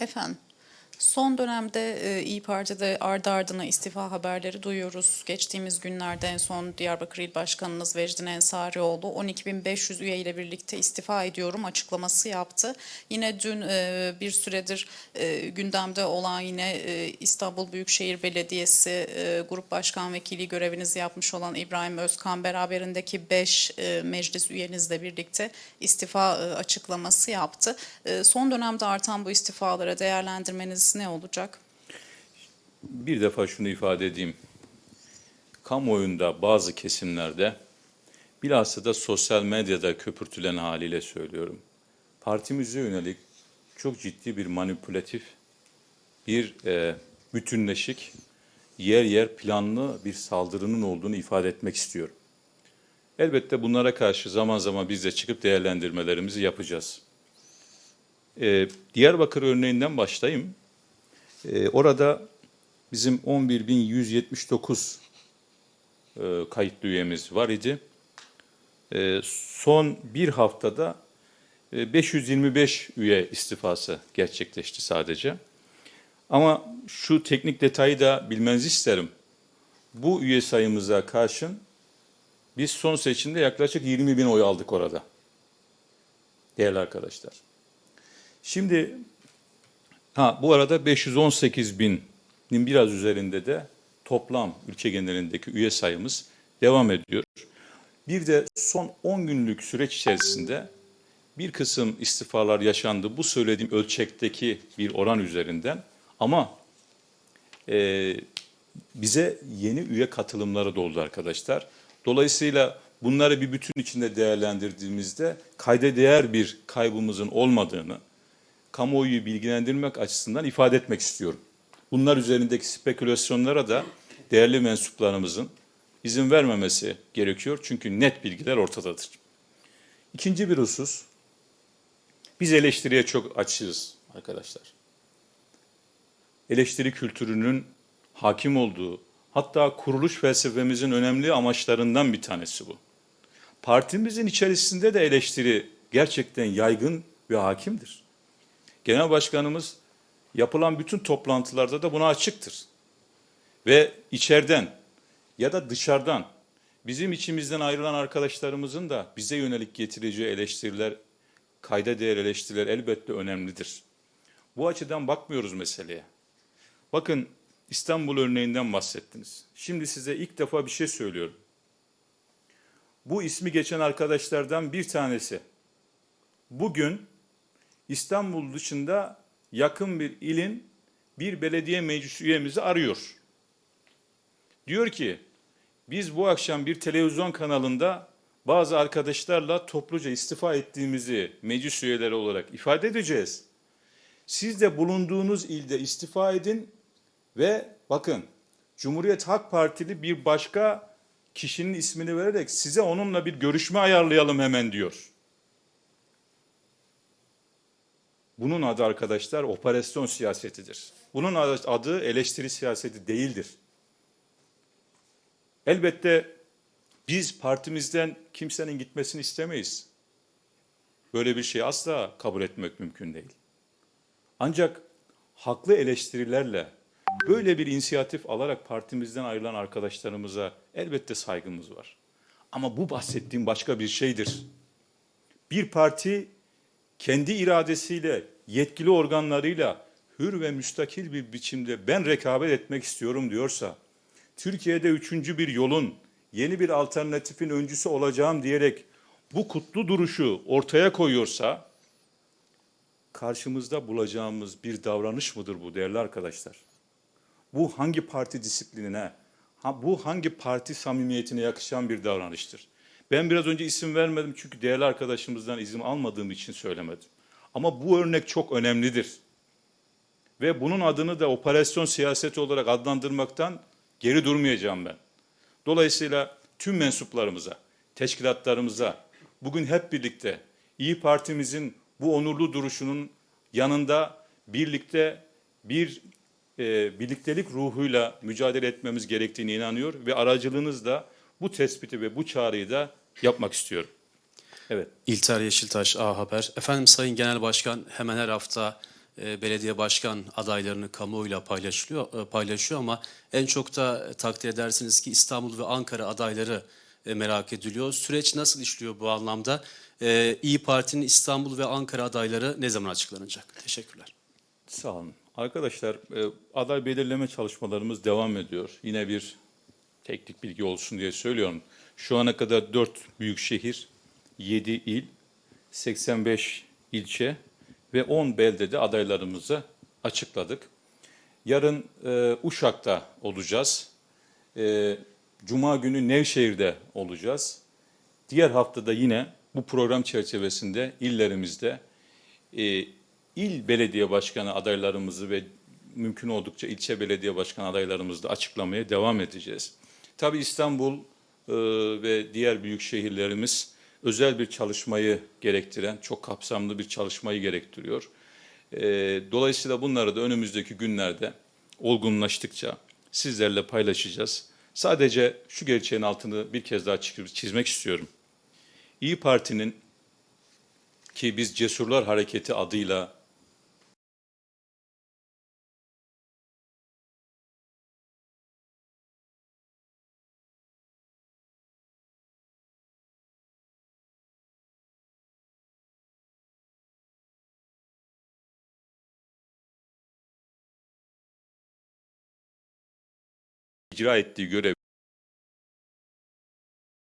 Efendim, son dönemde e, İyi Parti'de ardı ardına istifa haberleri duyuyoruz. Geçtiğimiz günlerde en son Diyarbakır İl Başkanınız Vecdin Ensarioğlu 12.500 üye ile birlikte istifa ediyorum açıklaması yaptı. Yine dün e, bir süredir e, gündemde olan yine e, İstanbul Büyükşehir Belediyesi Grup Başkan Vekili görevinizi yapmış olan İbrahim Özkan beraberindeki 5 meclis üyenizle birlikte istifa açıklaması yaptı. Son dönemde artan bu istifalara değerlendirmeniz ne olacak? Bir defa şunu ifade edeyim. Kamuoyunda bazı kesimlerde bilhassa da sosyal medyada köpürtülen haliyle söylüyorum. Partimize yönelik çok ciddi bir manipülatif, bir e, bütünleşik, yer yer planlı bir saldırının olduğunu ifade etmek istiyorum. Elbette bunlara karşı zaman zaman biz de çıkıp değerlendirmelerimizi yapacağız. E, Diyarbakır örneğinden başlayayım. Ee, orada bizim 11.179 e, kayıtlı üyemiz var idi. Ee, son bir haftada e, 525 üye istifası gerçekleşti sadece. Ama şu teknik detayı da bilmenizi isterim. Bu üye sayımıza karşın biz son seçimde yaklaşık 20 bin oy aldık orada. Değerli arkadaşlar. Şimdi Ha bu arada 518 binin biraz üzerinde de toplam ülke genelindeki üye sayımız devam ediyor. Bir de son 10 günlük süreç içerisinde bir kısım istifalar yaşandı. Bu söylediğim ölçekteki bir oran üzerinden ama e, bize yeni üye katılımları da oldu arkadaşlar. Dolayısıyla bunları bir bütün içinde değerlendirdiğimizde kayda değer bir kaybımızın olmadığını, kamuoyu bilgilendirmek açısından ifade etmek istiyorum. Bunlar üzerindeki spekülasyonlara da değerli mensuplarımızın izin vermemesi gerekiyor. Çünkü net bilgiler ortadadır. İkinci bir husus, biz eleştiriye çok açığız arkadaşlar. Eleştiri kültürünün hakim olduğu, hatta kuruluş felsefemizin önemli amaçlarından bir tanesi bu. Partimizin içerisinde de eleştiri gerçekten yaygın ve hakimdir. Genel Başkanımız yapılan bütün toplantılarda da buna açıktır. Ve içeriden ya da dışarıdan bizim içimizden ayrılan arkadaşlarımızın da bize yönelik getireceği eleştiriler, kayda değer eleştiriler elbette önemlidir. Bu açıdan bakmıyoruz meseleye. Bakın İstanbul örneğinden bahsettiniz. Şimdi size ilk defa bir şey söylüyorum. Bu ismi geçen arkadaşlardan bir tanesi bugün İstanbul dışında yakın bir ilin bir belediye meclis üyemizi arıyor. Diyor ki biz bu akşam bir televizyon kanalında bazı arkadaşlarla topluca istifa ettiğimizi meclis üyeleri olarak ifade edeceğiz. Siz de bulunduğunuz ilde istifa edin ve bakın Cumhuriyet Halk Partili bir başka kişinin ismini vererek size onunla bir görüşme ayarlayalım hemen diyor. Bunun adı arkadaşlar operasyon siyasetidir. Bunun adı eleştiri siyaseti değildir. Elbette biz partimizden kimsenin gitmesini istemeyiz. Böyle bir şey asla kabul etmek mümkün değil. Ancak haklı eleştirilerle böyle bir inisiyatif alarak partimizden ayrılan arkadaşlarımıza elbette saygımız var. Ama bu bahsettiğim başka bir şeydir. Bir parti kendi iradesiyle, yetkili organlarıyla hür ve müstakil bir biçimde ben rekabet etmek istiyorum diyorsa, Türkiye'de üçüncü bir yolun, yeni bir alternatifin öncüsü olacağım diyerek bu kutlu duruşu ortaya koyuyorsa, karşımızda bulacağımız bir davranış mıdır bu değerli arkadaşlar? Bu hangi parti disiplinine, bu hangi parti samimiyetine yakışan bir davranıştır? Ben biraz önce isim vermedim çünkü değerli arkadaşımızdan izin almadığım için söylemedim. Ama bu örnek çok önemlidir. Ve bunun adını da operasyon siyaseti olarak adlandırmaktan geri durmayacağım ben. Dolayısıyla tüm mensuplarımıza, teşkilatlarımıza bugün hep birlikte İyi Parti'mizin bu onurlu duruşunun yanında birlikte bir e, birliktelik ruhuyla mücadele etmemiz gerektiğine inanıyor ve aracılığınızla bu tespiti ve bu çağrıyı da yapmak istiyorum. Evet. İlter Yeşiltaş A Haber. Efendim Sayın Genel Başkan hemen her hafta e, belediye başkan adaylarını kamuoyuyla paylaşılıyor, e, paylaşıyor ama en çok da takdir edersiniz ki İstanbul ve Ankara adayları e, merak ediliyor. Süreç nasıl işliyor bu anlamda? E, İyi Parti'nin İstanbul ve Ankara adayları ne zaman açıklanacak? Teşekkürler. Sağ olun. Arkadaşlar e, aday belirleme çalışmalarımız devam ediyor. Yine bir teknik bilgi olsun diye söylüyorum. Şu ana kadar 4 büyük şehir, 7 il, 85 ilçe ve 10 beldede adaylarımızı açıkladık. Yarın e, Uşak'ta olacağız. E, Cuma günü Nevşehir'de olacağız. Diğer haftada yine bu program çerçevesinde illerimizde e, il belediye başkanı adaylarımızı ve mümkün oldukça ilçe belediye başkanı adaylarımızı da açıklamaya devam edeceğiz. Tabii İstanbul ve diğer büyük şehirlerimiz özel bir çalışmayı gerektiren, çok kapsamlı bir çalışmayı gerektiriyor. E, dolayısıyla bunları da önümüzdeki günlerde olgunlaştıkça sizlerle paylaşacağız. Sadece şu gerçeğin altını bir kez daha çi- çizmek istiyorum. İyi Parti'nin ki biz Cesurlar Hareketi adıyla icra ettiği görev